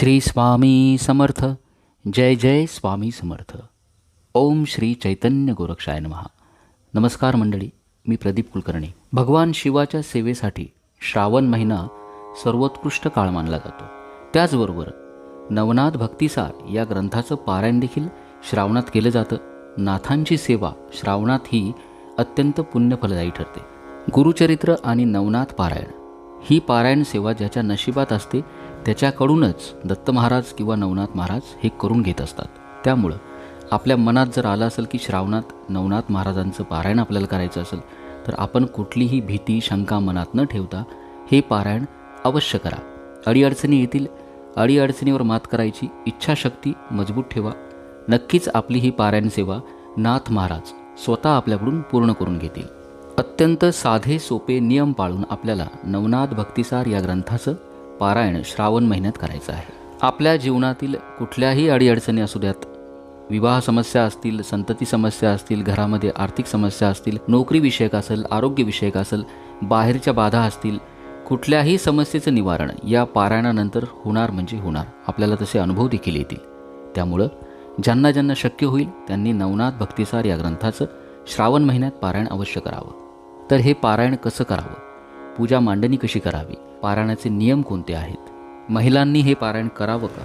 श्री स्वामी समर्थ. जय जय स्वामी समर्थ. ओम श्री चैतन्य गोरक्षाय नमहा नमस्कार मंडळी मी प्रदीप कुलकर्णी. भगवान शिवाच्या सेवेसाठी श्रावण महिना सर्वोत्कृष्ट काळ मानला जातो. त्याचबरोबर नवनाथ भक्तिसार या ग्रंथाचं पारायण देखील श्रावणात केलं जातं. नाथांची सेवा श्रावणात ही अत्यंत पुण्यफलदायी ठरते. गुरुचरित्र आणि नवनाथ पारायण. ही पारायण सेवा ज्याच्या नशिबात असते त्याच्याकडूनच दत्त महाराज किंवा नवनाथ महाराज हे करून घेत असतात. त्यामुळं आपल्या मनात जर आलं असेल की श्रावणात नवनाथ महाराजांचं पारायण आपल्याला करायचं असेल तर आपण कुठलीही भीती शंका मनात न ठेवता हे पारायण अवश्य करा. अडीअडचणी येतील अडीअडचणीवर मात करायची इच्छाशक्ती मजबूत ठेवा. नक्कीच आपली ही पारायण सेवा नाथ महाराज स्वतः आपल्याकडून पूर्ण करून घेतील. अत्यंत साधे सोपे नियम पाळून आपल्याला नवनाथ भक्तिसार या ग्रंथाचं पारायण श्रावण महिन्यात करायचं आहे. आपल्या जीवनातील कुठल्याही अडीअडचणी असू द्यात. विवाह समस्या असतील संतती समस्या असतील घरामध्ये आर्थिक समस्या असतील नोकरीविषयक असेल आरोग्यविषयक असेल बाहेरच्या बाधा असतील कुठल्याही समस्येचं निवारण या पारायणानंतर होणार म्हणजे होणार. आपल्याला तसे अनुभव देखील येतील. त्यामुळं ज्यांना ज्यांना शक्य होईल त्यांनी नवनाथ भक्तिसार या ग्रंथाचं श्रावण महिन्यात पारायण अवश्य करावं. तर हे पारायण कसं करावं? पूजा मांडणी कशी करावी? पारायणाचे नियम कोणते आहेत? महिलांनी हे पारायण करावं का?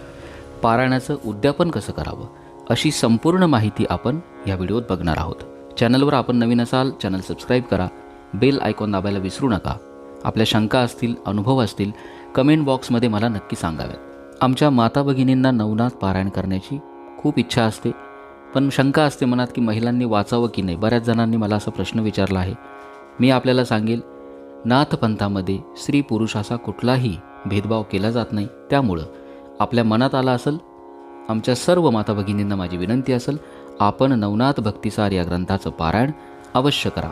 पारायणाचं उद्यापन कसं करावं? अशी संपूर्ण माहिती आपण या व्हिडिओत बघणार आहोत. चॅनलवर आपण नवीन असाल चॅनल सबस्क्राईब करा. बेल आयकॉन दाबायला विसरू नका. आपल्या शंका असतील अनुभव असतील कमेंट बॉक्समध्ये मला नक्की सांगाव्यात. आमच्या माता भगिनींना नवनाथ पारायण करण्याची खूप इच्छा असते. पण शंका असते मनात की महिलांनी वाचावं की नाही? बऱ्याच जणांनी मला असा प्रश्न विचारला आहे. मी आपल्याला सांगेल नाथपंथामध्ये स्त्री पुरुष असा कुठलाही भेदभाव केला जात नाही. त्यामुळं आपल्या मनात आला असेल आमच्या सर्व माता भगिनींना माझी विनंती असेल आपण नवनाथ भक्तिसार या ग्रंथाचं पारायण अवश्य करा.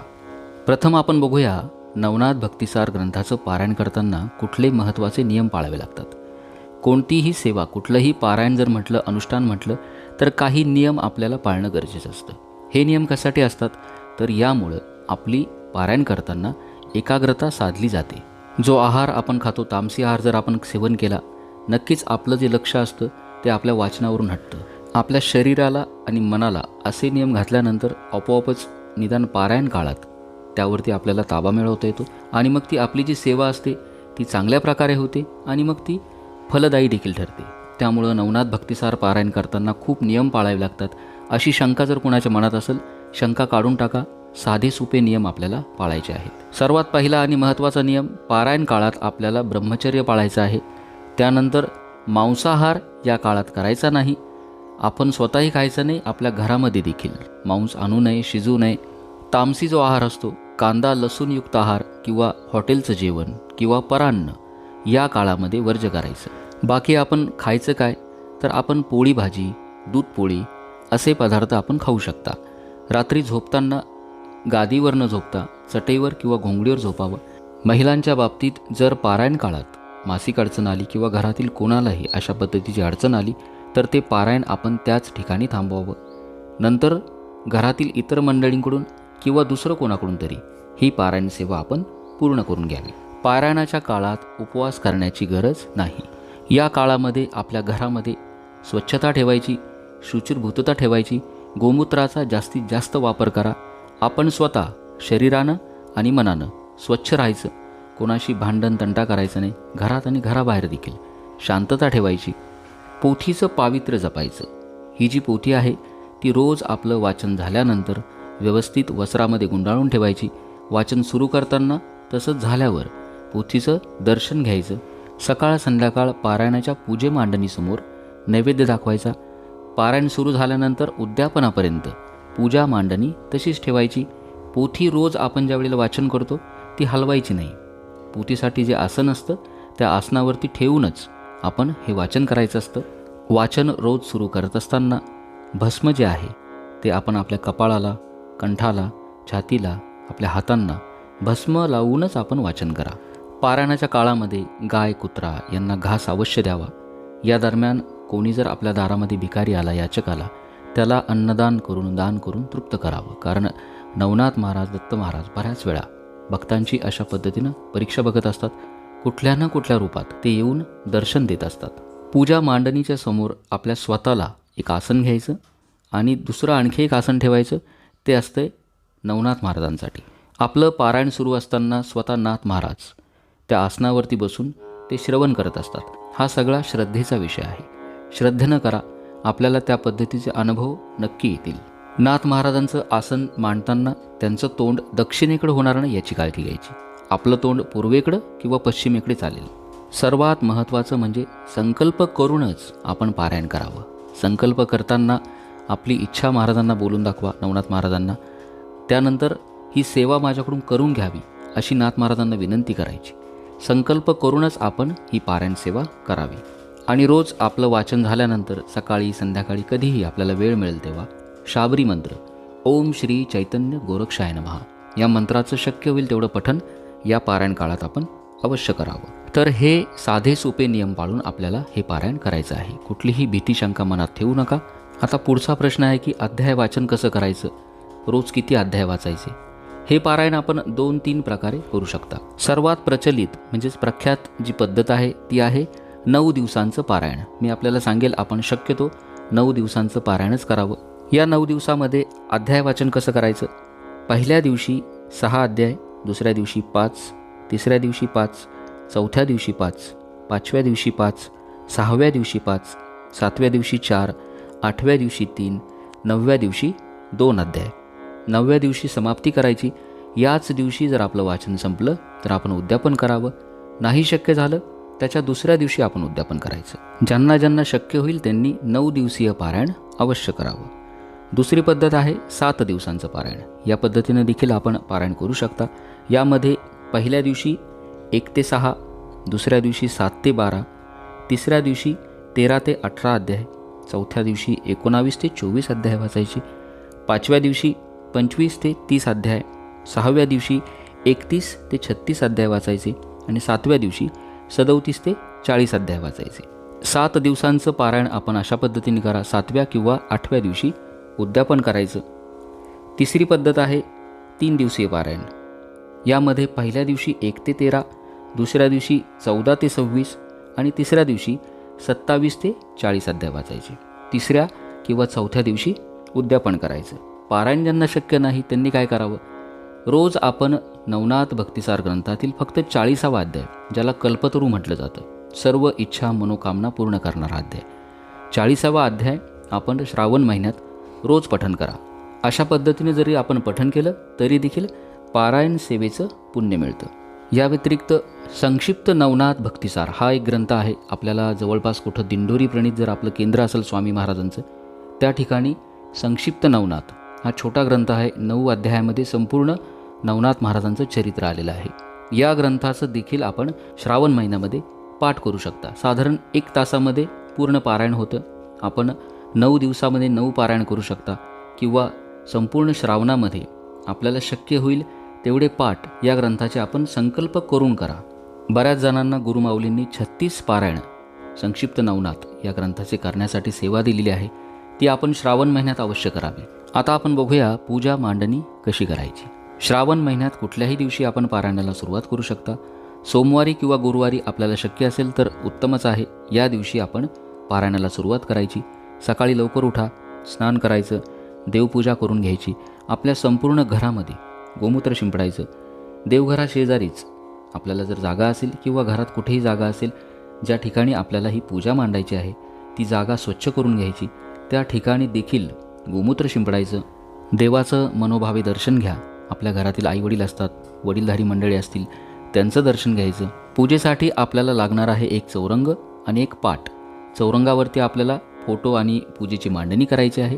प्रथम आपण बघूया नवनाथ भक्तिसार ग्रंथाचं पारायण करताना कुठले महत्त्वाचे नियम पाळावे लागतात. कोणतीही सेवा कुठलंही पारायण जर म्हटलं अनुष्ठान म्हटलं तर काही नियम आपल्याला पाळणं गरजेचं असतं. हे नियम कशासाठी असतात? तर यामुळं आपली पारायण करताना एकाग्रता साधली जाते. जो आहार आपण खातो तामसी आहार जर आपण सेवन केला नक्कीच आपलं जे लक्ष असतं ते आपल्या वाचनावरून हटतं. आपल्या शरीराला आणि मनाला असे नियम घातल्यानंतर आपोआपच निदान पारायण काळात त्यावरती आपल्याला ताबा मिळवता येतो आणि मग ती आपली जी सेवा असते ती चांगल्या प्रकारे होते आणि मग ती फलदायी देखील ठरते. त्यामुळं नवनाथ भक्तिसार पारायण करताना खूप नियम पाळावे लागतात. अशी शंका जर कोणाच्या मनात असेल शंका काढून टाका. साधे सुपे नियम आपल्याला पाळायचे आहेत. सर्वात पहिला आणि महत्त्वाचा नियम पारायण काळात आपल्याला ब्रह्मचर्य पाळायचं आहे. त्यानंतर मांसाहार या काळात करायचा नाही. आपण स्वतःही खायचं नाही आपल्या घरामध्ये देखील. मांस आणू नये शिजू नये. तामसी जो आहार असतो कांदा लसूणयुक्त आहार किंवा हॉटेलचं जेवण किंवा परान्न या काळामध्ये वर्ज करायचं. बाकी आपण खायचं काय? तर आपण पोळी भाजी दूध पोळी असे पदार्थ आपण खाऊ शकता. रात्री झोपताना गादीवर न झोपता चटईवर किंवा घोंगडीवर झोपावं. महिलांच्या बाबतीत जर पारायण काळात मासिक अडचण आली किंवा घरातील कोणालाही अशा पद्धतीची अडचण आली तर ते पारायण आपण त्याच ठिकाणी थांबवावं. नंतर घरातील इतर मंडळींकडून किंवा दुसरं कोणाकडून तरी ही पारायण सेवा आपण पूर्ण करून घ्यावी. पारायणाच्या काळात उपवास करण्याची गरज नाही. या काळामध्ये आपल्या घरामध्ये स्वच्छता ठेवायची शुचिर्भूतता ठेवायची गोमूत्राचा जास्तीत जास्त वापर करा आपण स्वतः शरीरानं आणि मनानं स्वच्छ राहायचं. कोणाशी भांडण तंटा करायचं नाही. घरात आणि घराबाहेर देखील शांतता ठेवायची. पोथीचं पावित्र्य जपायचं. ही जी पोथी आहे ती रोज आपलं वाचन झाल्यानंतर व्यवस्थित वस्त्रामध्ये गुंडाळून ठेवायची. वाचन सुरू करताना तसंच झाल्यावर पोथीचं दर्शन घ्यायचं. सकाळ संध्याकाळ पारायणाच्या पूजे मांडणीसमोर नैवेद्य दाखवायचा. पारायण सुरू झाल्यानंतर उद्यापनापर्यंत पूजा मांडणी तशीच ठेवायची. पोथी रोज आपण ज्या वेळेला वाचन करतो ती हलवायची नाही. पोथीसाठी जे आसन असतं त्या आसनावरती ठेवूनच आपण हे वाचन करायचं असतं. वाचन रोज सुरू करत असताना भस्म जे आहे ते आपण आपल्या कपाळाला कंठाला छातीला आपल्या हातांना भस्म लावूनच आपण वाचन करा. पारायणाच्या काळामध्ये गाय कुत्रा यांना घास अवश्य द्यावा. या दरम्यान कोणी जर आपल्या दारामध्ये भिकारी आला याचक आला त्याला अन्नदान करून दान करून तृप्त करावं. कारण नवनाथ महाराज दत्त महाराज बऱ्याच वेळा भक्तांची अशा पद्धतीनं परीक्षा बघत असतात. कुठल्या ना कुठल्या रूपात ते येऊन दर्शन देत असतात. पूजा मांडणीच्या समोर आपल्या स्वतःला एक आसन घ्यायचं आणि दुसरं आणखी एक आसन ठेवायचं ते असतंय नवनाथ महाराजांसाठी. आपलं पारायण सुरू असताना स्वतः नाथ महाराज त्या आसनावरती बसून ते श्रवण करत असतात. हा सगळा श्रद्धेचा विषय आहे. श्रद्धेनं करा आपल्याला त्या पद्धतीचे अनुभव नक्की येतील. नाथ महाराजांचं आसन मांडताना त्यांचं तोंड दक्षिणेकडे होणार नाही याची काळजी घ्यायची. आपलं तोंड पूर्वेकडं किंवा पश्चिमेकडे चालेल. सर्वात महत्त्वाचं म्हणजे संकल्प करूनच आपण पारायण करावं. संकल्प करताना आपली इच्छा महाराजांना बोलून दाखवा नवनाथ महाराजांना. त्यानंतर ही सेवा माझ्याकडून करून घ्यावी अशी नाथ महाराजांना विनंती करायची. संकल्प करूनच आपण ही पारायण सेवा करावी. आणि रोज आपलं वाचन झाल्यानंतर सकाळी संध्याकाळी कधीही आपल्याला वेळ मिळेल तेव्हा शाबरी मंत्र ओम श्री चैतन्य गोरक्षाय महा या मंत्राचं शक्य होईल तेवढं पठन या पारायण काळात आपण अवश्य करावं. तर हे साधे सोपे नियम पाळून आपल्याला हे पारायण करायचं आहे. कुठलीही भीती शंका मनात ठेवू नका. आता पुढचा प्रश्न आहे की अध्याय वाचन कसं करायचं? रोज किती अध्याय वाचायचे? हे पारायण आपण दोन तीन प्रकारे करू शकता. सर्वात प्रचलित म्हणजेच प्रख्यात जी पद्धत आहे ती आहे नऊ दिवसांचं पारायण. मी आपल्याला सांगेल आपण शक्यतो नऊ दिवसांचं पारायणच करावं. या नऊ दिवसामध्ये अध्याय वाचन कसं करायचं? पहिल्या दिवशी सहा अध्याय दुसऱ्या दिवशी पाच तिसऱ्या दिवशी पाच चौथ्या दिवशी पाच पाचव्या दिवशी पाच सहाव्या दिवशी पाच सातव्या दिवशी चार आठव्या दिवशी तीन नवव्या दिवशी दोन अध्याय. नवव्या दिवशी समाप्ती करायची. याच दिवशी जर आपलं वाचन संपलं तर आपण उद्यापन करावं. नाही शक्य झालं त्याच्या दुसऱ्या दिवशी आपण उद्यापन करायचं. ज्यांना ज्यांना शक्य होईल त्यांनी नऊ दिवसीय पारायण अवश्य करावं. दुसरी पद्धत आहे सात दिवसांचं पारायण. या पद्धतीनं देखील आपण पारायण करू शकता. यामध्ये पहिल्या दिवशी एक ते सहा दुसऱ्या दिवशी सात ते बारा तिसऱ्या दिवशी तेरा ते अठरा अध्याय चौथ्या दिवशी एकोणावीस ते चोवीस अध्याय वाचायची पाचव्या दिवशी पंचवीस ते तीस अध्याय सहाव्या दिवशी एकतीस ते छत्तीस अध्याय वाचायचे आणि सातव्या दिवशी सदोतीस ते चाळीस अध्याय वाचायचे. सात दिवसांचं पारायण आपण अशा पद्धतीने करा सातव्या किंवा आठव्या दिवशी उद्यापन करायचं. तिसरी पद्धत आहे तीन दिवसीय पारायण. यामध्ये पहिल्या दिवशी एक ते तेरा दुसऱ्या दिवशी चौदा ते सव्वीस आणि तिसऱ्या दिवशी सत्तावीस ते चाळीस अध्याय वाचायचे. तिसऱ्या किंवा चौथ्या दिवशी उद्यापन करायचं. पारायण ज्यांना शक्य नाही त्यांनी काय करावं? रोज आपण नवनाथ भक्तिसार ग्रंथातील फक्त चाळीसावा अध्याय ज्याला कल्पतरू म्हटलं जातं. सर्व इच्छा मनोकामना पूर्ण करणारा अध्याय. चाळीसावा अध्याय आपण श्रावण महिन्यात रोज पठन करा. अशा पद्धतीने जरी आपण पठन केलं तरी देखील पारायण सेवेचं पुण्य मिळतं. या व्यतिरिक्त संक्षिप्त नवनाथ भक्तिसार हा एक ग्रंथ आहे. आपल्याला जवळपास कुठं दिंडोरी प्रणित जर आपलं केंद्र असेल स्वामी महाराजांचं त्या ठिकाणी संक्षिप्त नवनाथ हा छोटा ग्रंथ आहे. नऊ अध्यायामध्ये संपूर्ण नवनाथ महाराजांचं चरित्र आलेलं आहे. या ग्रंथाचं देखील आपण श्रावण महिन्यामध्ये पाठ करू शकता. साधारण एक तासामध्ये पूर्ण पारायण होतं. आपण नऊ दिवसामध्ये नऊ पारायण करू शकता किंवा संपूर्ण श्रावणामध्ये आपल्याला शक्य होईल तेवढे पाठ या ग्रंथाचे आपण संकल्प करून करा. बऱ्याच जणांना गुरुमाऊलींनी छत्तीस पारायण संक्षिप्त नवनाथ या ग्रंथाचे करण्यासाठी सेवा दिलेली आहे. ती आपण श्रावण महिन्यात अवश्य करावी. आता आपण बघूया पूजा मांडणी कशी करायची. श्रावण महिन्यात कुठल्याही दिवशी आपण पारायणाला सुरुवात करू शकता. सोमवारी किंवा गुरुवारी आपल्याला शक्य असेल तर उत्तमच आहे. या दिवशी आपण पारायणाला सुरुवात करायची. सकाळी लवकर उठा स्नान करायचं देवपूजा करून घ्यायची. आपल्या संपूर्ण घरामध्ये गोमूत्र शिंपडायचं. देवघराशेजारीच आपल्याला जर जागा असेल किंवा घरात कुठेही जागा असेल ज्या ठिकाणी आपल्याला ही पूजा मांडायची आहे ती जागा स्वच्छ करून घ्यायची. त्या ठिकाणी देखील गोमूत्र शिंपडायचं. देवाचं मनोभावे दर्शन घ्या. आपल्या घरातील आईवडील असतात वडीलधारी मंडळी असतील त्यांचं दर्शन घ्यायचं. पूजेसाठी आपल्याला लागणार आहे एक चौरंग आणि एक पाट चौरंगावरती आपल्याला फोटो आणि पूजेची मांडणी करायची आहे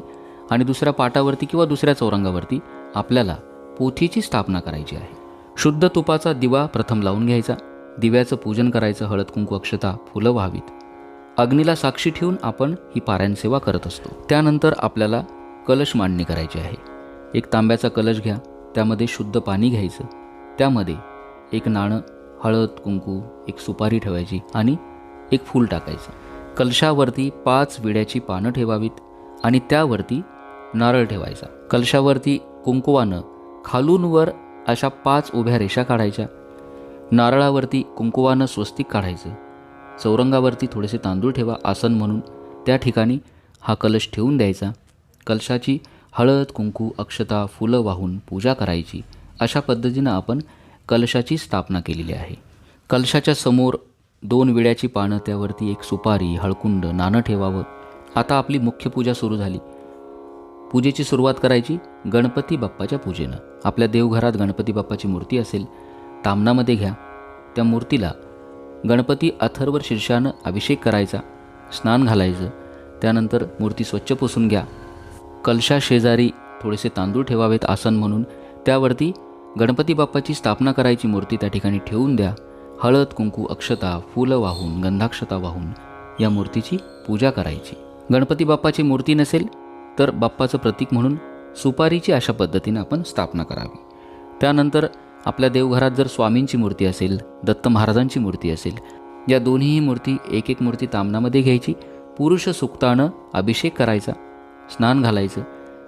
आणि दुसऱ्या पाटावरती किंवा दुसऱ्या चौरंगावरती आपल्याला पोथीची स्थापना करायची आहे. शुद्ध तुपाचा दिवा प्रथम लावून घ्यायचा. दिव्याचं पूजन करायचं हळद कुंकू अक्षता फुलं व्हावीत. अग्नीला साक्षी ठेवून आपण ही पारायण सेवा करत असतो. त्यानंतर आपल्याला कलश मांडणी करायची आहे. एक तांब्याचा कलश घ्या. त्यामध्ये शुद्ध पाणी घ्यायचं. त्यामध्ये एक नाणं हळद कुंकू एक सुपारी ठेवायची आणि एक फूल टाकायचं. कलशावरती पाच विड्याची पानं ठेवावीत आणि त्यावरती नारळ ठेवायचा. कलशावरती कुंकुवानं खालूनवर अशा पाच उभ्या रेषा काढायच्या. नारळावरती कुंकुवानं स्वस्तिक काढायचं. चौरंगावरती थोडेसे तांदूळ ठेवा आसन म्हणून. त्या ठिकाणी हा कलश ठेवून द्यायचा. कलशाची हळद कुंकू अक्षता फुलं वाहून पूजा करायची अशा पद्धतीनं आपण कलशाची स्थापना केलेली आहे. कलशाच्या समोर दोन विड्याची पानं त्यावरती एक सुपारी हळकुंड नाणं ठेवावं. आता आपली मुख्य पूजा सुरू झाली. पूजेची सुरुवात करायची गणपती बाप्पाच्या पूजेनं. आपल्या देवघरात गणपती बाप्पाची मूर्ती असेल तामणामध्ये घ्या. त्या मूर्तीला गणपती अथर्वर शीर्षानं अभिषेक करायचा स्नान घालायचं. त्यानंतर मूर्ती स्वच्छ पुसून घ्या. कलशा शेजारी थोडेसे तांदूळ ठेवावेत आसन म्हणून. त्यावरती गणपती बाप्पाची स्थापना करायची मूर्ती त्या ठिकाणी ठेवून द्या. हळद कुंकू अक्षता फुलं वाहून गंधाक्षता वाहून या मूर्तीची पूजा करायची. गणपती बाप्पाची मूर्ती नसेल तर बाप्पाचं प्रतीक म्हणून सुपारीची अशा पद्धतीनं आपण स्थापना करावी. त्यानंतर आपल्या देवघरात जर स्वामींची मूर्ती असेल दत्त महाराजांची मूर्ती असेल या दोन्हीही मूर्ती एक एक मूर्ती तामनामध्ये घ्यायची. पुरुष सुक्तानं अभिषेक करायचा. स्नान घालायचं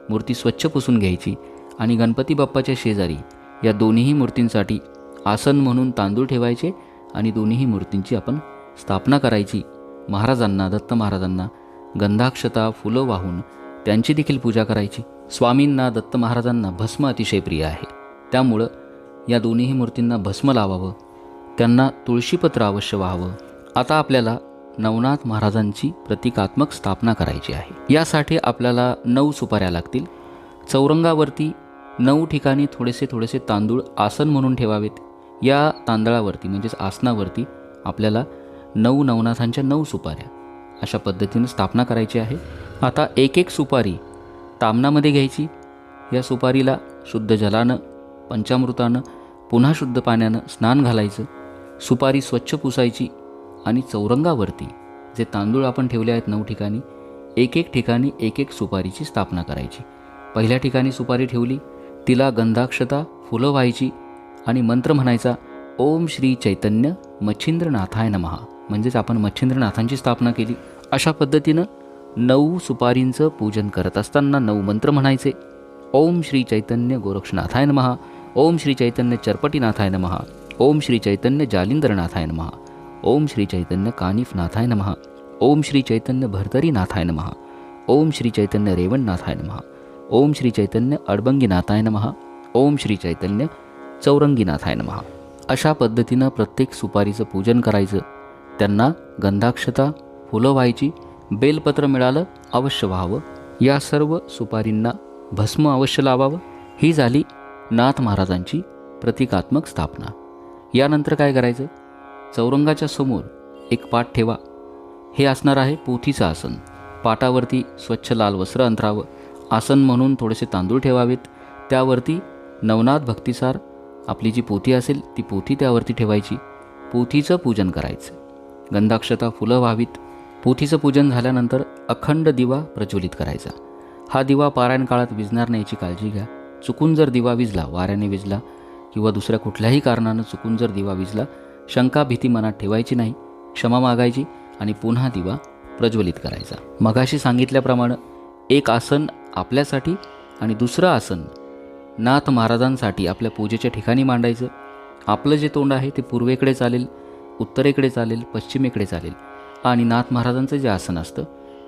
मूर्ती स्वच्छ पुसून घ्यायची आणि गणपती बाप्पाच्या शेजारी या दोन्हीही मूर्तींसाठी आसन म्हणून तांदूळ ठेवायचे आणि दोन्हीही मूर्तींची आपण स्थापना करायची. महाराजांना दत्त महाराजांना गंधाक्षता फुलं वाहून त्यांची देखील पूजा करायची. स्वामींना दत्त महाराजांना भस्म अतिशय प्रिय आहे. त्यामुळं या दोन्हीही मूर्तींना भस्म लावावं त्यांना तुळशीपत्र अवश्य व्हावं. आता आपल्याला नवनाथ महाराजांची प्रतिकात्मक स्थापना करायची आहे. यासाठी आपल्याला नऊ सुपाऱ्या लागतील. चौरंगावरती नऊ ठिकाणी थोडेसे थोडेसे तांदूळ आसन म्हणून ठेवावेत. या तांदळावरती म्हणजेच आसनावरती आपल्याला नऊ नवनाथांच्या नऊ सुपाऱ्या अशा पद्धतीने स्थापना करायची आहे. आता एक एक सुपारी तामणामध्ये घ्यायची. या सुपारीला शुद्ध जलानं पंचामृतानं पुन्हा शुद्ध पाण्यानं स्नान घालायचं. सुपारी स्वच्छ पुसायची. आणि चौरंगावरती जे तांदूळ आपण ठेवले आहेत नऊ ठिकाणी एक एक ठिकाणी एक एक सुपारीची स्थापना करायची. पहिल्या ठिकाणी सुपारी ठेवली तिला गंधाक्षता फुलं व्हायची आणि मंत्र म्हणायचा ओम श्री चैतन्य मच्छिंद्रनाथाय नमहा म्हणजेच आपण मच्छिंद्रनाथांची स्थापना केली. अशा पद्धतीनं नऊ सुपारींचं पूजन करत असताना नऊ मंत्र म्हणायचे ओम श्री चैतन्य गोरक्षनाथाय नमहा ओम श्री चैतन्य चरपटीनाथाय नमहा ओम श्री चैतन्य जालिंदरनाथाय नमहा ओम श्री चैतन्य कानिफनाथाय नमहा ओम श्री चैतन्य भरतरीनाथाय नमहा ओम श्री चैतन्य रेवणनाथाय नमहा ओम श्री चैतन्य अडबंगीनाथाय नमहा ओम श्री चैतन्य चौरंगीनाथाय नमहा अशा पद्धतीनं प्रत्येक सुपारीचं पूजन करायचं. त्यांना गंधाक्षता फुलं व्हायची बेलपत्र मिळालं अवश्य व्हावं. या सर्व सुपारींना भस्म अवश्य लावावं. ही झाली नाथ महाराजांची प्रतिकात्मक स्थापना. यानंतर काय करायचं? चौरंगाच्या समोर एक पाठ ठेवा. हे असणार आहे पोथीचं आसन. पाटावरती स्वच्छ लाल वस्त्र अंतरावं. आसन म्हणून थोडेसे तांदूळ ठेवावेत. त्यावरती नवनाथ भक्तिसार आपली जी पोथी असेल ती पोथी त्यावरती ठेवायची. पोथीचं पूजन करायचं. गंधाक्षता फुलं व्हावीत. पोथीचं पूजन झाल्यानंतर अखंड दिवा प्रज्वलित करायचा. हा दिवा पारायण काळात विजणार नाही याची काळजी घ्या. चुकून जर दिवा विजला वाऱ्याने विजला किंवा दुसऱ्या कुठल्याही कारणानं चुकून जर दिवा विजला शंका भीती मनात ठेवायची नाही क्षमा मागायची आणि पुन्हा दिवा प्रज्वलित करायचा. मगाशी सांगितल्याप्रमाणे एक आसन आपल्यासाठी आणि दुसरं आसन नाथ महाराजांसाठी आपल्या पूजेच्या ठिकाणी मांडायचं. आपलं जे तोंड आहे ते पूर्वेकडे चालेल उत्तरेकडे चालेल पश्चिमेकडे चालेल. आणि नाथ महाराजांचं जे आसन असतं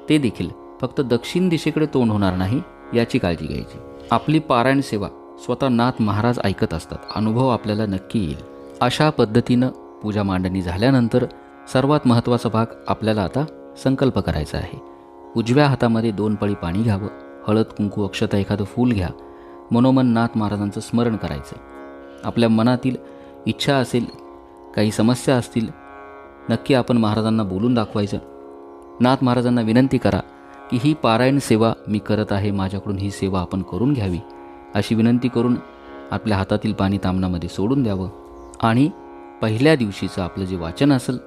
ते देखील फक्त दक्षिण दिशेकडे तोंड होणार नाही याची काळजी घ्यायची. आपली पारायण सेवा स्वतः नाथ महाराज ऐकत असतात. अनुभव आपल्याला नक्की येईल. अशा पद्धतीनं पूजा मांडणी झाल्यानंतर सर्वात महत्त्वाचा भाग आपल्याला आता संकल्प करायचा आहे. उजव्या हातामध्ये दोन पळी पाणी घ्यावं हळद कुंकू अक्षता एखादं फूल घ्या. मनोमन नाथ महाराजांचं स्मरण करायचं. आपल्या मनातील इच्छा असेल काही समस्या असतील नक्की आपण महाराजांना बोलून दाखवायचं. नाथ महाराजांना विनंती करा की ही पारायण सेवा मी करत आहे माझ्याकडून ही सेवा आपण करून घ्यावी अशी विनंती करून आपल्या हातातील पाणी तामणामध्ये सोडून द्यावं. आणि पहिल्या दिवशीचं आपलं जे वाचन असेल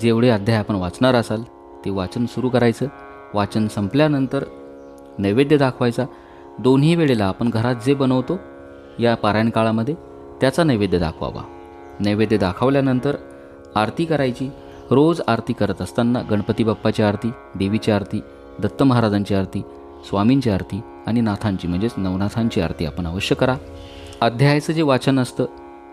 जेवढे अध्याय आपण वाचणार असाल ते वाचन सुरू करायचं. वाचन संपल्यानंतर नैवेद्य दाखवायचा. दोन्ही वेळेला आपण घरात जे बनवतो या पारायण काळामध्ये त्याचा नैवेद्य दाखवावा. नैवेद्य दाखवल्यानंतर आरती करायची. रोज आरती करत असताना गणपती बाप्पाची आरती देवीची आरती दत्त महाराजांची आरती स्वामींची आरती आणि नाथांची म्हणजेच नवनाथांची आरती आपण अवश्य करा. अध्यायाचं जे वाचन असतं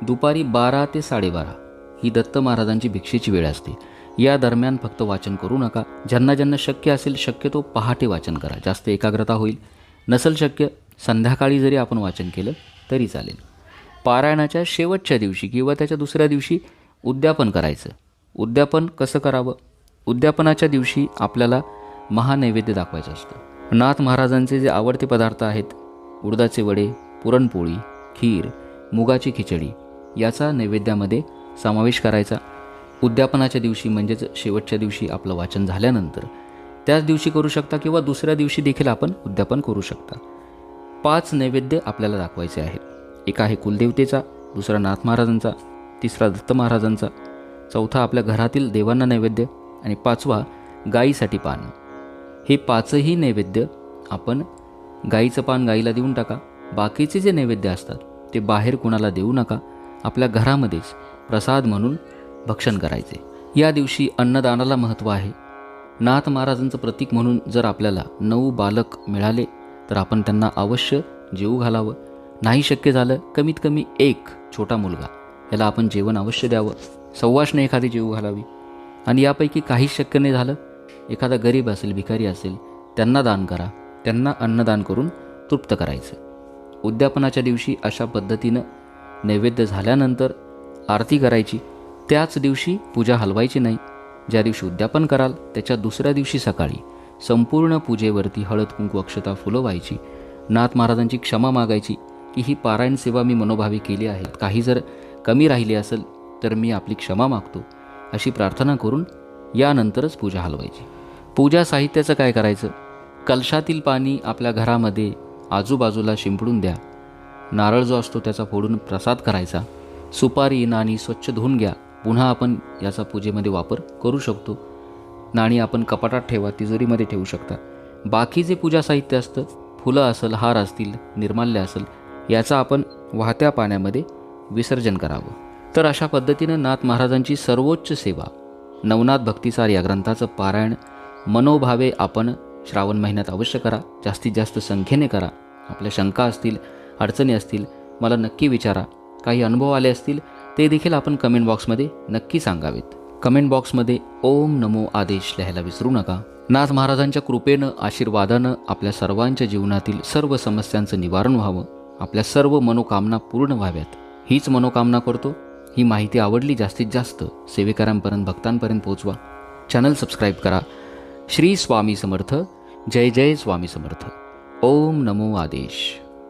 दुपारी बारा ते साडेबारा ही दत्त महाराजांची भिक्षेची वेळ असते. या दरम्यान फक्त वाचन करू नका. ज्यांना ज्यांना शक्य असेल शक्यतो पहाटे वाचन करा. जास्त एकाग्रता होईल. नसल शक्य संध्याकाळी जरी आपण वाचन केलं तरी चालेल. पारायणाच्या शेवटच्या दिवशी किंवा त्याच्या दुसऱ्या दिवशी उद्यापन करायचं. उद्यापन कसं करावं? उद्यापनाच्या दिवशी आपल्याला महानैवेद्य दाखवायचं असतं. नाथ महाराजांचे जे आवडते पदार्थ आहेत उडदाचे वडे पुरणपोळी खीर मुगाची खिचडी याचा नैवेद्यामध्ये समावेश करायचा. उद्यापनाच्या दिवशी म्हणजेच शेवटच्या दिवशी आपलं वाचन झाल्यानंतर त्याच दिवशी करू शकता किंवा दुसऱ्या दिवशी देखील आपण उद्यापन करू शकता. पाच नैवेद्य आपल्याला दाखवायचे आहेत. एक आहे कुलदेवतेचा दुसरा नाथ महाराजांचा तिसरा दत्त महाराजांचा चौथा आपल्या घरातील देवांना नैवेद्य आणि पाचवा गाईसाठी पान. हे पाचही नैवेद्य आपण गाईचं पान गाईला देऊन टाका. बाकीचे जे नैवेद्य असतात ते बाहेर कुणाला देऊ नका. आपल्या घरामध्येच प्रसाद म्हणून भक्षण करायचे. या दिवशी अन्नदानाला महत्त्व आहे. नाथ महाराजांचं प्रतीक म्हणून जर आपल्याला नऊ बालक मिळाले तर आपण त्यांना अवश्य जेवू घालावं. नाही शक्य झालं कमीत कमी एक छोटा मुलगा. याला आपण जेवण अवश्य द्यावं. सव्वाशने एखादी जेवू घालावी. आणि यापैकी काहीच शक्य नाही झालं एखादा गरीब असेल भिकारी असेल त्यांना दान करा. त्यांना अन्नदान करून तृप्त करायचं. उद्यापनाच्या दिवशी अशा पद्धतीनं नैवेद्य झाल्यानंतर आरती करायची. त्याच दिवशी पूजा हलवायची नाही. ज्या दिवशी उद्यापन कराल त्याच्या दुसऱ्या दिवशी सकाळी संपूर्ण पूजेवरती हळद कुंकू अक्षता फुलं व्हायची नाथ महाराजांची क्षमा मागायची की ही पारायण सेवा मी मनोभावी केली आहे. काही जर कमी राहिली असेल तर मी आपली क्षमा मागतो. अशी प्रार्थना करून यानंतरच पूजा हलवायची. पूजा साहित्याचं काय करायचं? कलशातील पाणी आपल्या घरामध्ये आजूबाजूला शिंपडून द्या. नारळ जो असतो त्याचा फोडून प्रसाद करायचा. सुपारी नाणी स्वच्छ धुवून घ्या. पुन्हा आपण याचा पूजेमध्ये वापर करू शकतो. नाणी आपण कपाटात ठेवा तिजोरीमध्ये ठेवू शकता. बाकी जे पूजा साहित्य असतं फुलं असेल हार असतील निर्माल्य असेल याचा आपण वाहत्या पाण्यामध्ये विसर्जन करावं. तर अशा पद्धतीनं नाथ महाराजांची सर्वोच्च सेवा नवनाथ भक्तिसार या ग्रंथाचं पारायण मनोभावे आपण श्रावण महिन्यात अवश्य करा. जास्तीत जास्त संख्येने करा. आपल्या शंका असतील अडचणी असतील मला नक्की विचारा. काही अनुभव आले असतील ते देखील आपण कमेंट बॉक्समध्ये नक्की सांगावेत. कमेंट बॉक्समध्ये ओम नमो आदेश लिहायला विसरू नका. नाथ महाराजांच्या कृपेनं आशीर्वादानं आपल्या सर्वांच्या जीवनातील सर्व समस्यांचं निवारण व्हावं. आपल्या सर्व मनोकामना पूर्ण व्हाव्यात. हीच मनोकामना करतो. ही माहिती आवडली जास्तीत जास्त सेवेकरांपर्यंत भक्तांपर्यंत पोहोचवा. चॅनल सबस्क्राईब करा. श्री स्वामी समर्थ. जय जय स्वामी समर्थ. ओम नमो आदेश.